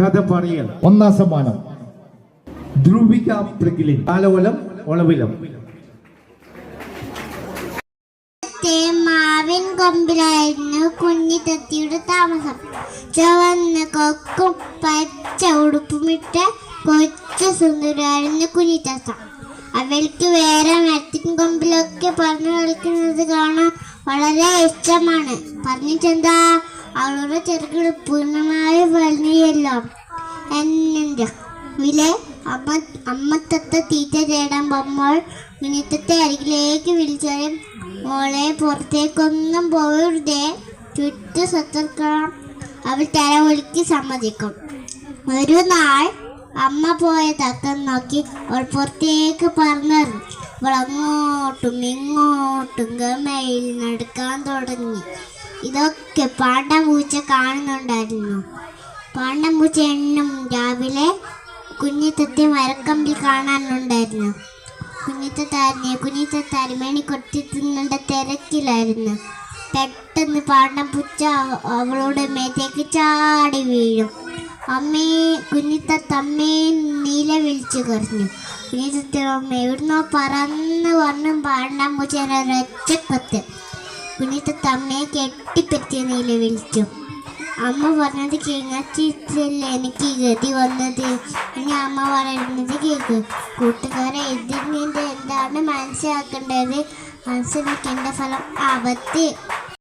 കഥ പറയൽ. ഒന്നാം സമ്മാനം. ധ്രുവിക പ്രകിലിൻ ആലോലം ഒളവിലം. മാവിൻ കൊമ്പിലായിരുന്നു കുഞ്ഞിത്തത്തിയുടെ താമസം. ചുവന്ന കൊക്കും പച്ച ഉടുപ്പുമിട്ട കൊച്ചു സുന്ദരായിരുന്നു കുഞ്ഞിത്തത്ത അവൾക്ക് വേറെ മരത്തിൻ കൊമ്പിലൊക്കെ പറഞ്ഞു കളിക്കുന്നത് കാണാൻ വളരെ ഇഷ്ടമാണ്. പറഞ്ഞിട്ടെന്താ? അവളുടെ ചെറുകൾ പൂർണമായി വലിയല്ലോ എന്നെ വിലെ അമ്മ അമ്മത്തത്ത തീറ്റ തേടാൻ പോകുമ്പോൾ കുഞ്ഞിത്തത്തെ അരികിലേക്ക് വിളിച്ചാലും മോളെ പുറത്തേക്കൊന്നും പോകരുതേ ചുറ്റു സത്തർക്കണം അവൾ തലവൊലിക്ക് സമ്മതിക്കും. ഒരു നാൾ അമ്മ പോയ തക്കം നോക്കി അവൾ പുറത്തേക്ക് പറഞ്ഞറിഞ്ഞു അവൾ അങ്ങോട്ടും ഇങ്ങോട്ടും ഗമയിൽ നടക്കാൻ തുടങ്ങി. ഇതൊക്കെ പാണ്ടപൂച്ച കാണുന്നുണ്ടായിരുന്നു. പാണ്ടമ്പൂച്ച എണ്ണും രാവിലെ കുഞ്ഞിത്തത്തെ മരക്കമ്പിൽ കാണാനുണ്ടായിരുന്നു. കുഞ്ഞിത്തത്താരനെ കുഞ്ഞിത്തത്ത മേണി കൊത്തി തിന്നേണ്ട തിരക്കിലായിരുന്നു. പെട്ടെന്ന് പാണ്ടമ്പൂച്ച അവ- അവളുടെ മേത്തേക്ക് ചാടി വീഴും. അമ്മേ കുഞ്ഞിത്തത്തമ്മേ നീല വിളിച്ചു കറിഞ്ഞു കുഞ്ഞിത്തത്തെ അമ്മ എവിടുന്നോ പറന്ന് വന്നും പാണ്ടമ്പൂച്ച കുഞ്ഞിത്തത്ത അമ്മയെ കെട്ടിപ്പറ്റിയ നീല വിളിച്ചു. അമ്മ പറഞ്ഞത് കേങ്ങാച്ചിട്ടല്ലേ എനിക്ക് ഗതി വന്നത്? ഇനി അമ്മ പറയുന്നത് കേക്ക്. കൂട്ടുകാരെ ഇതിൽ എന്താണ് മനസ്സിലാക്കേണ്ടത്? മനസ്സിലാക്കേണ്ട ഫലം ആപത്ത്